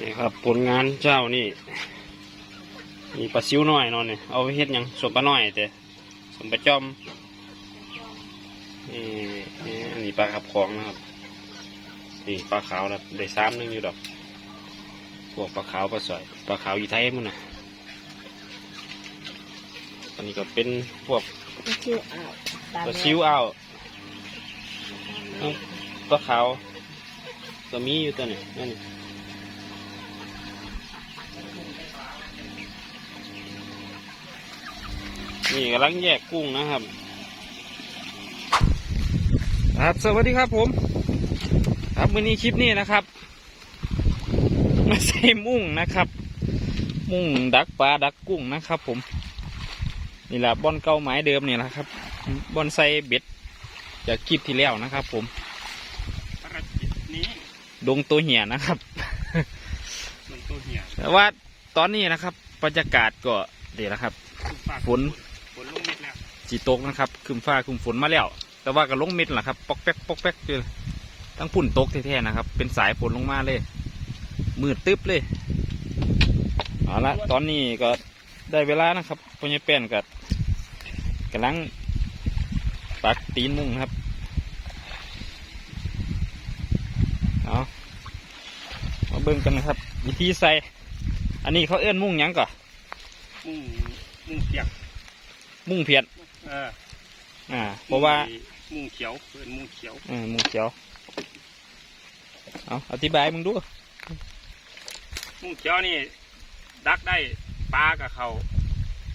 นี่ครับผลงานเจ้านี่มีปลาซิวน้อยนอนนี่เอาไปเฮ็ดยังสมปลาน้อยแต่สมปลาจอมนี่นี่อันนี้ปลาขับของนะครับนี่ปลาขาวนะได้สามหนึงอยู่ดอกพวกปลาขาวปลาสอยปลาขาวอีไทยมันนะอันนี้ก็เป็นพวกชื่ออ่าวปลาซิวอ้าวปลาขาวก็มีอยู่ตัวนี้นั่นนี่ นี่กำลังแยกกุ้งนะครับครับ สวัสดีครับผม ครับวันนี้คลิปนี้นะครับ มาใส่มุ้งนะครับ มุ้งดักปลาดักกุ้งนะครับ ผม นี่แหละบอนเก่าไม้เดิมนี่แหละครับบอนใส่เบ็ดจากคลิปที่แล้วนะครับ ผมภารกิจนี้ดงตัวเหี่ยนะครับมันตัวเหี่ยแต่ว่าตอนนี้นะครับบรรยากาศก็เดี๋ยวนะครับฝนฝนลง เม็ดแล้วจีตกนะครับคืมฟ้าคืมฝนมาแล้ว แต่ว่าก็ลงเม็ดแหละครับปอกแป๊กปอกแป๊กอยู่ทั้งฝุ่นตกแท้ๆนะครับ เป็นสายฝนลงมาเลยมืดตึ๊บเลยเอาละตอนนี้ก็ได้เวลานะครับพญแป้นก็กำลังปักตีนมุ้งนะครับเอามาเบิ่งกันนะครับ วิธีใส่ อันนี้เขาเอื้อนมุ้งหยังก่อนมุ่งมุ่งเปียก มุ้งเพียด เอออ่า เพราะว่ามุ่งเขียวเป็นมุ่งเขียวเออมุ้งเขียว เอาอธิบายมึงดู มุ่งเขียวนี่ ดักได้ปลากับเขา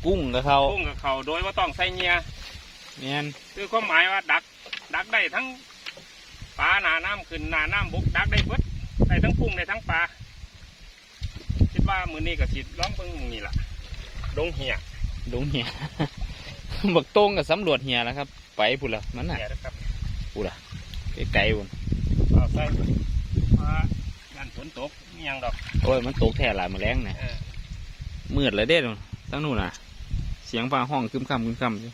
กุ้งกับเขากุ้งกับเขาโดยว่าต้องใส่เงียเนียนคือความหมายว่าดัก ดักได้ทั้งปลาหนาน้ำขึ้นหนาน้ำบกดักได้เบิดได้ทั้งกุ้งได้ทั้งปลาคิดว่ามือนี้ก็สิร้องเพิ่งมือนี่ล่ะดงเหี่ยดงเหีย บักโต้งกับสำรวจเหียแล้วครับ ไปพุ่นละมันน่ะเหี่ยนะครับพุ่นละไกลๆพุ่นเอาใส่เพราะว่ายันฝนตกมีหยังดอกโอ้ยมันตกแท่หลายแมาแรงเนี่ยเออมืดเลยเด้นู่นตั้งนู่นน่ะ เสียงฟ้าห้องคึมคำคึมคำอยู่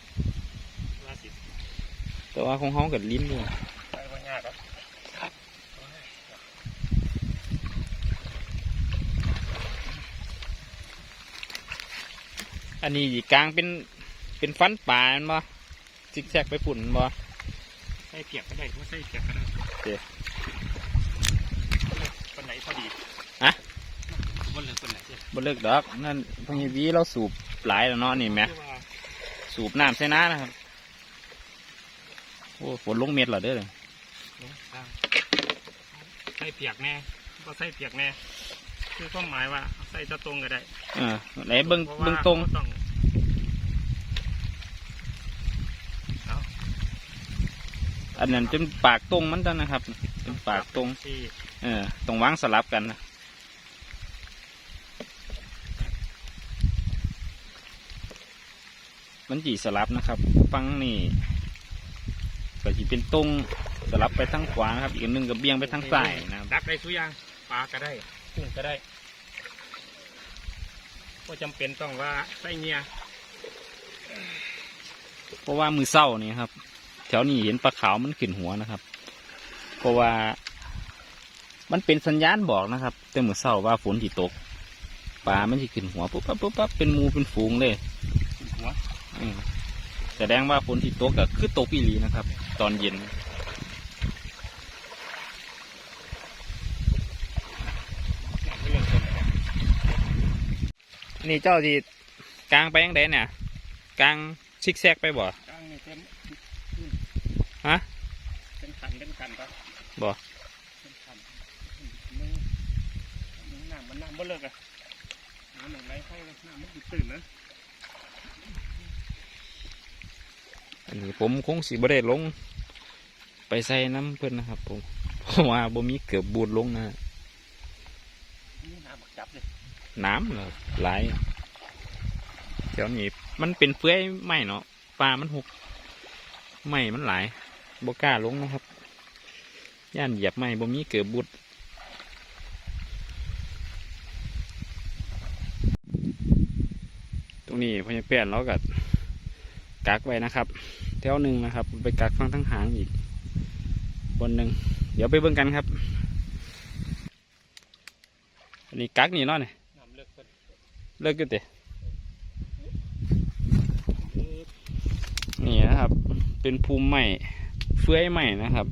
ว่าสิแต่ว่าของห้องกับลิ้นอยู่ไปว่ายากครับอันนี้อีกกลางเป็น เป็นฟันปลาแมันบ่ซิกแซกไปฝุ่นแม่นบ่ใส่เปียกก็ได้ไม่ใส่เปียกก็ได้โอเคคนไหนพอดีฮะบนเลยคนไหนเนี่ยบ่เลิกดอกนั่นพญวีเราสูบหลายแล้วเนาะนี่แหมที่ว่าสูบน้ำใส่น้านะครับโอ้ฝนลงเม็ดแล้วเด้อลงทางใส่เปียกแน่ก็ใส่เปียกแน่คือความหมายว่าใส่จะตรงก็ได้เออไหนเบิ้งพราะว่าเบิ้งตรง ต้ องอันนั้นเป็นปากตรงมันจ้ะนะครับ เป็นปากตรง ที่เออตรงวางสลับกันนะมันจีสลับนะครับ ฟังนี่ก็จะเป็นตรงสลับไปทางขวานะครับ อีกอันหนึงก็เบี่ยงไปทางซ้ายนะครับดักได้ทุกอย่างปลาก็ได้กุ้งก็ได้ก็จำเป็นต้องว่าใส่เงียเพราะว่ามือเศร้านี่ครับ แถวนี้เห็นปลาขาวมันขึ้นหัวนะครับ เพราะว่ามันเป็นสัญญาณบอกนะครับ แต่มือเศร้าว่าฝนที่ตกปลามันจะขึ้นหัวปุ๊บปั๊บปุ๊บปั๊บเป็นหมูเป็นฝูงเลยขึ้นหัวอืมแสดงว่าฝนที่ตกก็คือตกอีหลีนะครับ ตอนเย็นไปเรื่องต้นก่อนนี่เจ้าที่กลางไปยังไดเนี่ยกลางซิกแซกไปบ่กลางนี่เต็ม ฮะเป็นขันเป็นขันปะบ่เป็นขันมึงมึงน้ำมันน้ำบ่เลิกอะน้ำหนึ่งไรไฟเลยน้ำมันตื่นนะอันนี้ผมคงสิบ่ได้ลง ไปใส่น้ำเพิ่นนะครับผมเพราะว่าบ่มีเกือบบูดลงนะนี่น้ำบักจับเลยน้ำเหรอหลายแถวนี้มันเป็นเฟื่อยไหมเนาะปลามันหกไหมมันหลาย บกล้าลงนะครับ ย่านเหยียบไหมบ่มีเกือบบุดตรงนี้พญาแป้นเราก็กักไว้นะครับแถวหนึ่งนะครับ ไปกักฟังทั้งหางอีก บนหนึ่งเดี๋ยวไปเบิ่งกันครับนี่กักนี่เนาะนี่น้ำเลิกเพิ่นเลิกอยู่ตินี่นะครับ เป็นภูมิใหม่ ฟื้อยใหม่นะครับ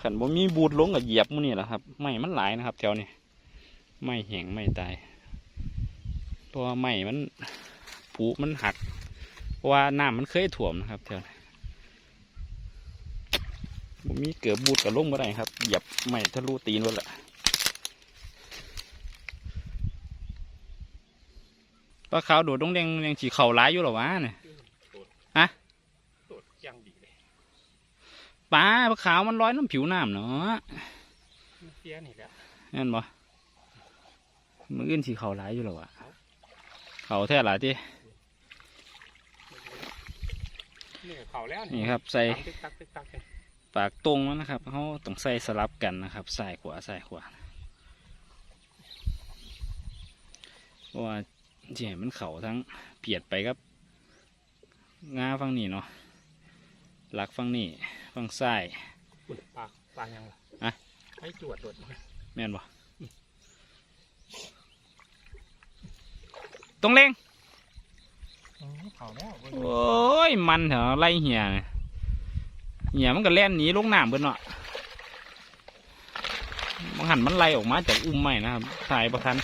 ขันบ่มีบูดลงกับเหยียบมื้นี่แหละครับไม้มันหลายนะครับ แถวนี้ไม้แห้งไม้ตายเพราะว่าไม้มันผุมันหักเพราะว่าน้ำมันเคยถ่วมนะครับแถวนี้บ่มีเกือบบูดกับลงบ่ได้ครับเหยียบไม้ทะลุตีนหมดละปลาขาวโดดดงแดงยังฉีเข่าร้ายอยู่หรอวะเนี่ย โดดยังดีเลย ปลาปลาขาวมันลอยน้ำผิวน้ำเนาะมันเสียนี่แหละนั่นบ่มืออื่นฉีเข่าร้ายอยู่หรอวะเข่าแท้หลายที่นี่ก็เขาแล้วนี่ครับใส่ตามตึกตักตึกตักเลยปากตรงแล้วนะครับเขาต้องใส่สลับกันนะครับใส่ขวาใส่ขวาเพราะว่าที่ให้มันเข่าทั้งเพียดไปครับงาฟังนี่เนาะหลักฟังนี่ ฟังซ้ายอุ่นปลาปลายังล่ะอะให้จวดโดดมาแม่นบ่ตรงเล็งอ๋อเขาแล้วเบิ่งโอ้ย มันเถอะไล่เหียเนี่ยเหียมันก็แล่นหนีลงน้ำเบิดเนาะมันหันมันไล่ออกมาจากอุ้มไม่นะครับถ่ายประทัน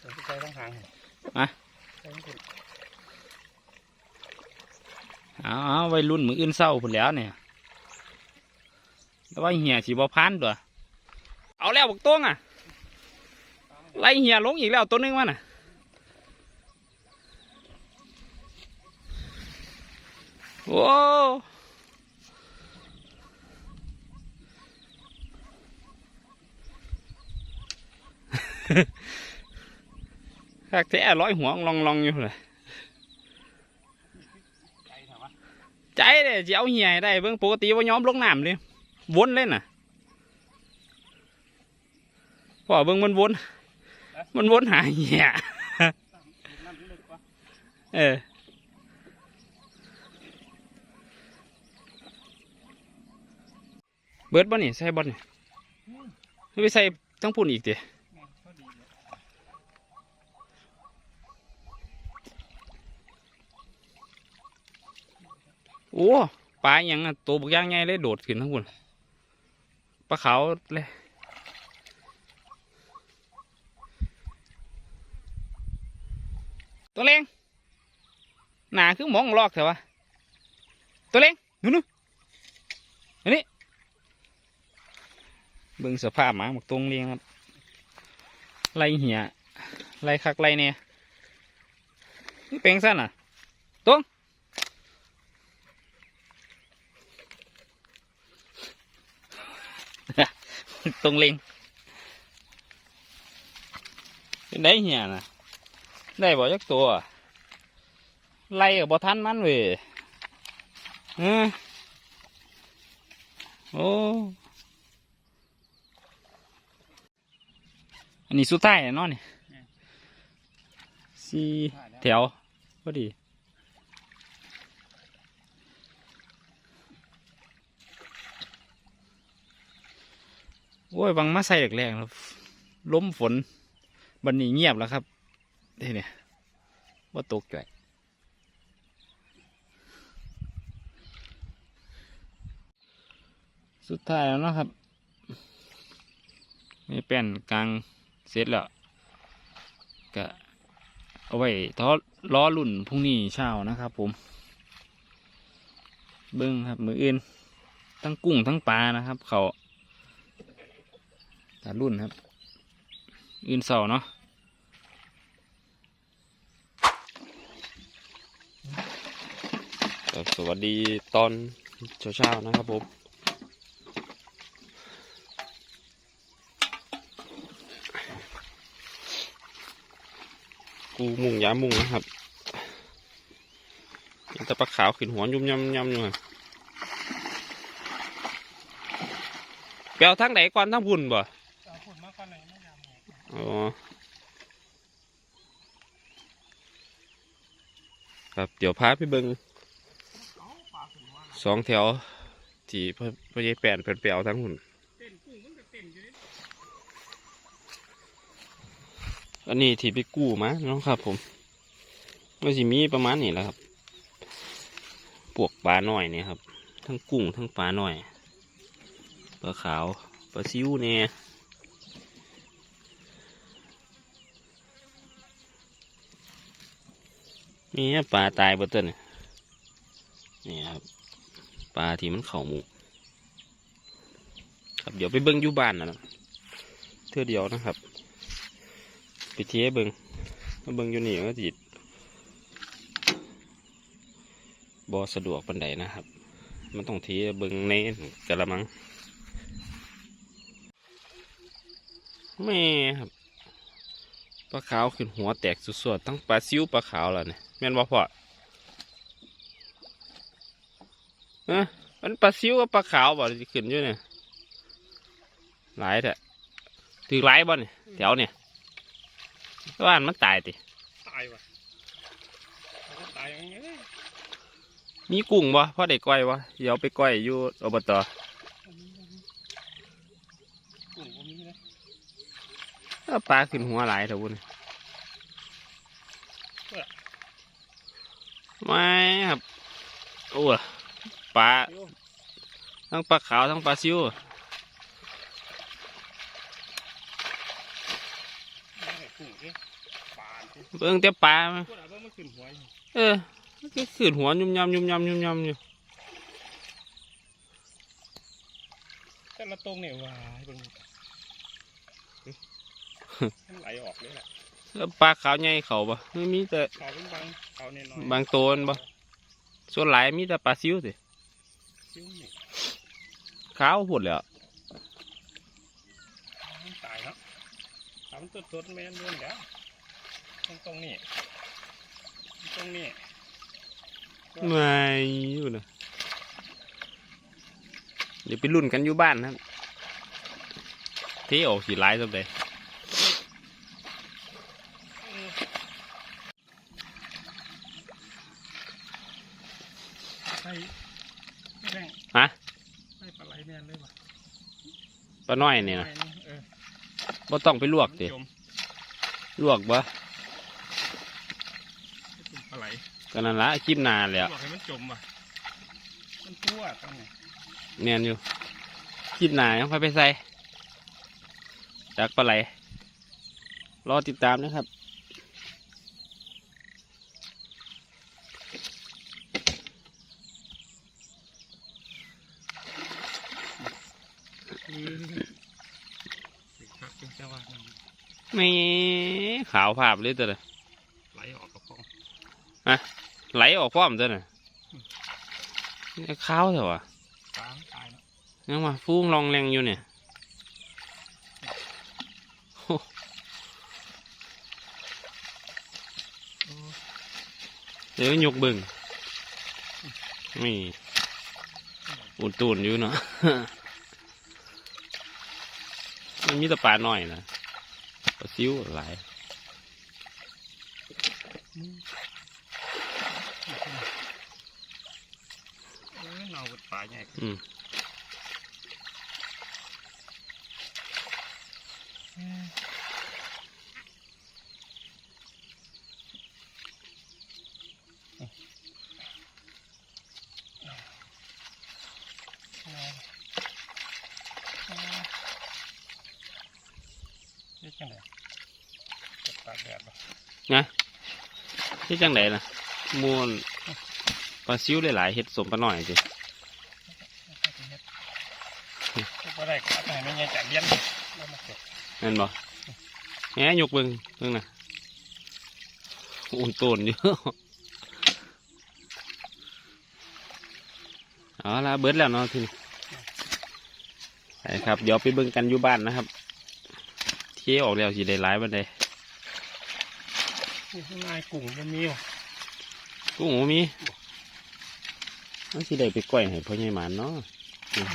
เดี๋ยวใส่ต้องหาง อะ ใส่ต้องขุด เอาเอาไว้รุ่นมืออื่นเศร้าพุ่นแล้วเนี่ยแต่ว่าเหียสีบอพันตัวเอาแล้วบอกตัวงอะไล่เหียลงอีกแล้วตัวหนึงมันอะโอ้คักแท้ร้อยหัวลองลองๆอยู่เลย ใจเถอะวะ ใจเลยจะเอาเหียได้เบิ่งปกติว่าย้อมลงน้ำเลยวนเล่นน่ะพ่อเบิ่งมันวน มันวนหาเหียน้ำลึกวะเออเบิดบ่นี่ใส่บ่นี่หรือไปใส่ทั้งพุ่นอีกติแม่งพอดีเลย โอ้ปลาอหยังอะตัวบักย่างใหญ่เลยโดดขึ้นทั้งพุ่นปลาขาวเลยตัวเล็งหนาคือหมองลอกเถอะวะตัวเล็งนู่นนู่นอันนี้เบิ่งสภาพหมาหมกตรงเลี้ยงครับไล่เหี่ยไล่คักไล่เนี่ยนี่เป็นสั้นอะตรง ตรงเล็งเป็นได้เหี่ยนะได้บ่จักตัวไล่กับบ่ทันมันเว้ยเออ โอ้ยบังมาใส่แรกๆแล้วล้มฝนบันนี้เงียบแล้วครับนี่เนี่ยว่าตกใจสุดท้ายแล้วนะครับนี่แป้นกลางเสร็จแล้วก็เอาไว้ท้อล้อรุ่นพรุ่งนี้เช้านะครับ ผม เบิ้งครับมืออื่น ทั้งกุ้งทั้งปลานะครับ เขา ตารุ่นครับ อื่นเสาเนาะครับสวัสดีตอนเช้าๆนะครับผมกูมุงยามุงนะครับเห็นแต่ปลาขาวขึ้นหัวยุ่มยำยำอยู่ฮะเปลวทั้งไหนก่อนทั้งพุ่นบ่ อ๋อครับเดี๋ยวพาไปเบิงสองแถวที่พ่อพ่อใหญ่แปนเพิ่นไปเอาทั้งหุ่นอันนี้ที่ไปกู้มาเนาะครับผมมันสิมีประมาณนี้แหละครับปวกปลาหน่อยเนี่ยครับ ทั้งกุ้งทั้งปลาหน่อยปลาขาวปลาซิวเนี่ย มีปลาตายบดเต้นนี่ครับปลาที่มันเข่าหมูครับเดี๋ยวไปเบิ้งอยู่บ้านนะเท่อเดียวนะครับไปเทียเบิงมาเบิ้งอยู่นี่ก็จิตบอสะดวกปันใดนะครับ มันต้องเทียเบิ้งในกระมังแม่ครับปลาขาวขึ้นหัวแตกสุดๆทั้งปลาซิวปลาขาวแล้วเนี่ย แม่นบ่พอเอ้อมันปลาซิวกับปลาขาวบ่ที่ขึ้นอยู่เนี่ยหลายแท้ถือหลายบ่เนี่ยแถวเนี่ยว่านมันตายติตายว่ะมันตายอย่างเงี้ยมีกุ้งบ่พ่อได้ก้อยวะเดี๋ยวไปก้อยอยู่อบตกุ้งก็มีนะเอาปลาขึ้นหัวหลายเถอะบุญ ไม่ครับโอ้ยปลาโย่ทั้งปลาขาวทั้งปลาซิวไม่ให้กุ้งเอ๊ะปานสิเบิ่งแต่ปลามาพวกเราไม่ขึ้นหัวอยู่เออมันก็ขึ้นหัวยุ่มยำยุ่มยำยุ่มยำอยู่แต่ละตรงเนี่ยว้ายเบิ่งเฮ้ยมันไหลออกเลยแหละ แล้วปลาขาวใหญ่เขาบ่ไม่มีแต่เขาเป็นบางเขาเนี่ยน้อยบางตัวนั่นบ่ส่วนหลายมีแต่ปลาซิวสิซิ้วนี่ขาวหมดแล้วมันตายเนาะถามนตัวตัวแม่นเรื่องเดี๋ยวตรงตรงนี้ตรงนี้ไม่อยู่นะเดี๋ยวไปรุ่นกันอยู่บ้านนะครับเที่ออกสีร้ายสักเลย ใส่แม่งฮะใส่ปลาไหลแม่นเลยว่ะปลาน้อยนี่นะเออบ่ต้องไปลวกมันติจมลวกบ่เป็นปลาไหลก็นั่นละคลิปหนาแหล้วบอกให้มันจมว่ะมันทั่วต้องไงเนียนอยู่คลิปหนายังค่อยไปใส่จากปลาไหลรอติดตามนะครับ อือสิครับจึงจะว่ามัน ไม่ขาวภาพเลยตัวน่ะไหลออกกระป๋องไหลออกพร้อมตัวน่ะขาวเถอะวะตามตายแล้วยังมาฟุ้งลองแรงอยู่เนี่ยโอ้เดี๋ยวยกเบึงนี่อุ่นตูนอยู่เนาะมันมีแต่ปลาหน่อยนะ ปลาซิวหลายเออเนาบดปลาใหญ่อืม นี่จังไดจะตากแดดบ่ ที่จังไหนล่ะมูนปลาซิวหลายๆเห็ดสมปลาหน่อยสิบ่ได้ก็ต้องให้แม่ใหญ่จัดเลี้ยงแล้วมาเก็บนั่นบ่แหมยกเบิ่งเบิ่งน่ะอุ่นตูนอยู่เอาละเบิดแล้วเนาะทีนี้ไปครับ เดี๋ยวไปเบิ่งกันอยู่บ้านนะครับ เที่ยวออกแล้วสิได้หลายบันได นี่ข้างในกุ้งมันมีว่ะกุ้งบ่มีมันสิได้ไปก้อยให้พ่อใหญ่หมานเนาะอืม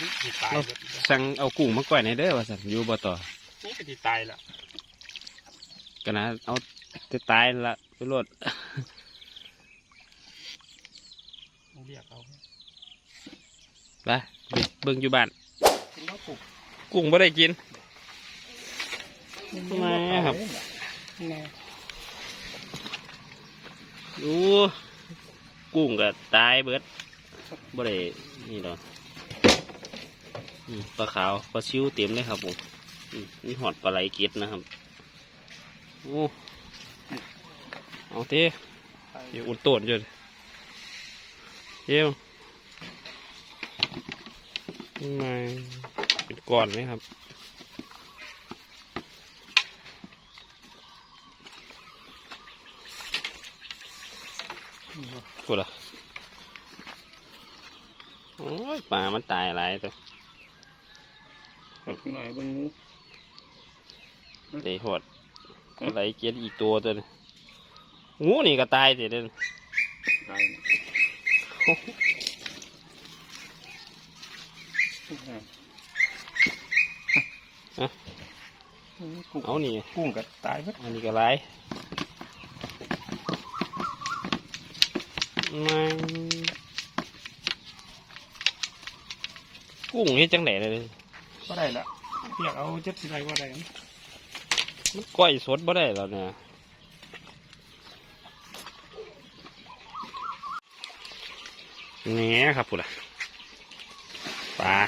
นี่สิตายเราเบิดสั่งเอากุ้งมาก้อยในเด้อว่าสั่นอยู่บ่ต่อนี่ก็สิตายละกันนะเอาแต่ตายนั่นละไปรวดมเรียกเอาไปเบิ่งอยู่บ้านกินแล้วปลุกกุ้งบ่ได้กินทำไมอะครับแน่ ดูกุ้งก็ตายเบิดบ่ได้นี่ดอกอืมปลาขาวปลาซิวเต็มเลยครับผมนี่หอดปลาไหลเก็ดนะครับโอ้เอาเต้เดี๋ยวอุ่นโต้นจนเดี๋ยวมาเป็นก้อนไหมครับ กูละโอ้ยปลามันตายอะไรตัวหน่อยเบิ่งงูเดี๋ยวหดอะไรเกียดอีกตัวตัวนี้งูนี่ก็ตายสิเด่นตายกุ้งเอานี่กุ้งก็ตายเบิดอันนี้ก็ ไรมันกุ้งนี่จังไหนเลยก็ได้ละเรียกเอาเจ็ดสิบไรก็ได้มันก้อยสดบ่ได้แล้วเนี่ยเนี่ยครับพูดละปลา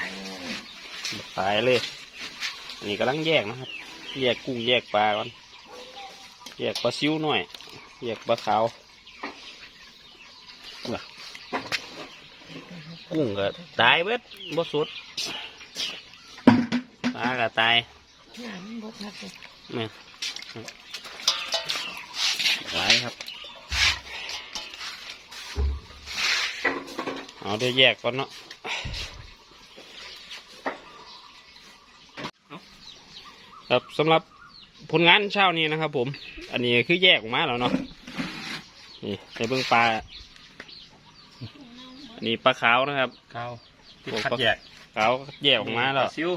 ตายเลยอันนี้กำลังแยกนะครับ แยกกุ้งแยกปลาก่อน แยกปลาซิวหน่อย แยกปลาขาวน่ะ กุ้งก็ตายเบิดบ่สุดปลาก็ตายงานบกนักเลยเนี่ยหลายครับเอาเดี๋ยวแยกก่อนเนาะครับสำหรับผลงานเช้านี้นะครับผม อันนี้คือแยกออกมาแล้วเนาะนี่ในเบื้องปลา อันนี้ปลาขาวนะครับ ข้าวที่ผมคัดก็แยกขาวแยกออกมาแล้วปลซิว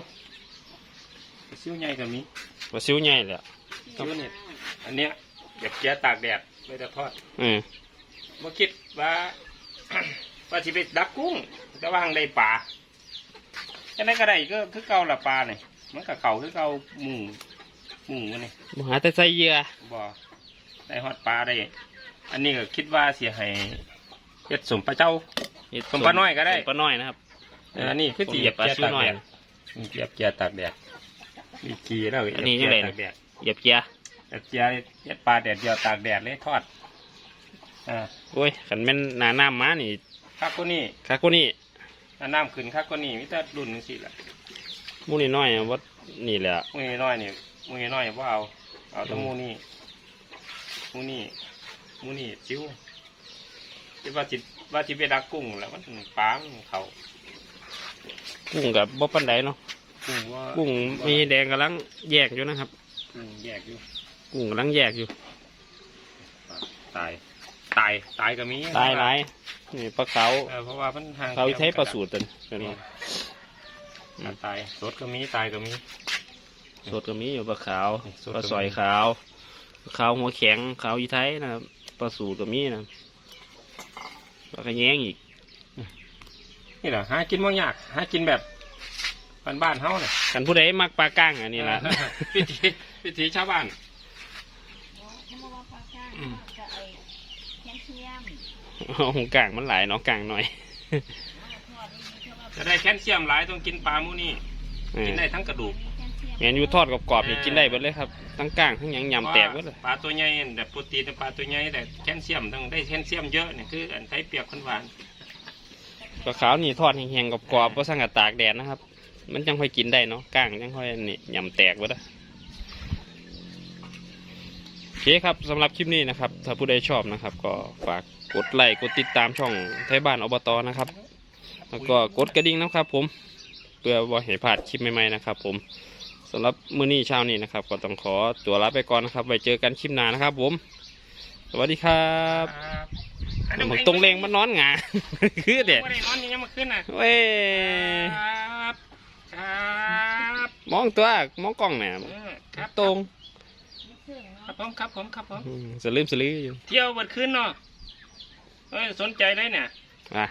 ปลาซิวใหญ่กับนี้ปลาซิวใหญ่เลยอะซิวเนี่ยอันเนี้ยเดี๋ยวเกียตากแดดไม่ได้ทอดเออเมื่อคิดว่า ว่าสิไปดักกุ้งแต่ว่าหังได้ปลาจะได้ก็ได้ก็คือเก่าละปลาเนี่ยมันกับเขาคือเก่าหมูหมูมันนี่มหาแต่ใส่เหยื่อบ่ได้ฮอดปลาได้ อันนี้ก็คิดว่าเสียให้เฮ็ดสมปลาเจ้าเฮ็ด ต้มปลาน้อยก็ได้ ต้มปลาน้อยนะครับเอออันนี้คือผมจีเหยียบปลาซิวหน่อยมีเกียบเกียร์ตากแดดมีกีแล้วอันนี้ยังไงนะตากแดดเหยียบเกียร์เกียบเกียร์เฮ็ดปลาแดดเดียวตากแดดเลยทอดอ่าโอ้ยขันแม่นหนาน้ำมานี่คักก็นี่คาโกนี่ถ้าน้ำขึ้นคักก็นี่มิแต่รุ่นนี้สิล่ะหมูนี่น้อยอะวัดนี่แหละมือน้อยนี่มือน้อยว่าเอาเอาแต่หมูนี่หมูนี่หมูนี่จิ้วคิดว่าจิ ว่าจิไปดักกุ้งแล้วมันปลามันเขากุ้งกับบ่ปันไดเนาะกุ้งว่ากุ้งมีแดงกำลังแยกอยู่นะครับกุ้งแยกอยู่กุ้งกำลังแยกอยู่ ตาย ตาย ตายก็มี ตายหลายนี่ปลาเขาเออเพราะว่ามันห่างเขาใช้ปลาสูตรตัวนี้เป็นนี่บ่ตาย สดก็มี ตายก็มี สดก็มีอยู่ปลาขาวสดก็มีปลาสอยขาวปลาขาวหัวแข็ง ขาวอีไทยนะครับ ปลาสูตรก็มีนะ ปลากระแยงอีก นี่แหละหากินบ่ยาก หากินแบบบ้านบ้านๆเฮาเนี่ยกันผู้ใดมักปลาก้างอันนี้ละ วิถีวิถีชาวบ้านถ้ามาว่าปลาก้างอืมก็ไอ้แคลเซียมของกลางมันหลายเนาะกลางหน่อยทอดนี่มีเท่าว่าจะได้แคลเซียมหลายต้องกินปลาหมูนี่ เออกินได้ทั้งกระดูก แคลเซียมแมนยูทอดกรอบๆนี่กินได้เบิดเลยครับทั้งกลางทั้งหยังยำแตกเบิดเลยปลาตัวใหญ่แต่โปรตีนในปลาตัวใหญ่แต่แคลเซียมต้องได้แคลเซียมเยอะนี่คืออันไทยเปียกคนหวานปลาขาวนี่ทอดแห้งๆกรอบๆเพราะสั่งกับตากแดดนะครับ มันจังค่อยกินได้เนาะกลางจังค่อยนี่ยำแตกเบิดอะโอเคครับสำหรับคลิปนี้นะครับ ถ้าผู้ใดชอบนะครับ ก็ฝากกดไลค์กดติดตามช่องไทยบ้านอบตนะครับ แล้วก็กดกระดิ่งนะครับ ผมเพื่อว่าให้พลาดคลิปใหม่ๆนะครับ ผม สำหรับมื้อนี้เช้านี้นะครับ ก็ต้องขอตัวลาไปก่อนนะครับ ไว้เจอกันคลิปหน้านะครับผม สวัสดีครับอันมันตรงเลงมันนอนงาคือเด็ดไม่ได้นอนอยังยังมาขึ้นน่ะเว้ยครับครับมองตัวมองกล้องเนี่ยเออครับตรงเครื่องครัเนาะบผมครับผมครับผมอืมสลืมสลืออยู่เที่ยวเบัดขึ้นเนาะเอ้ยสนใจเลยเนี่ยอะ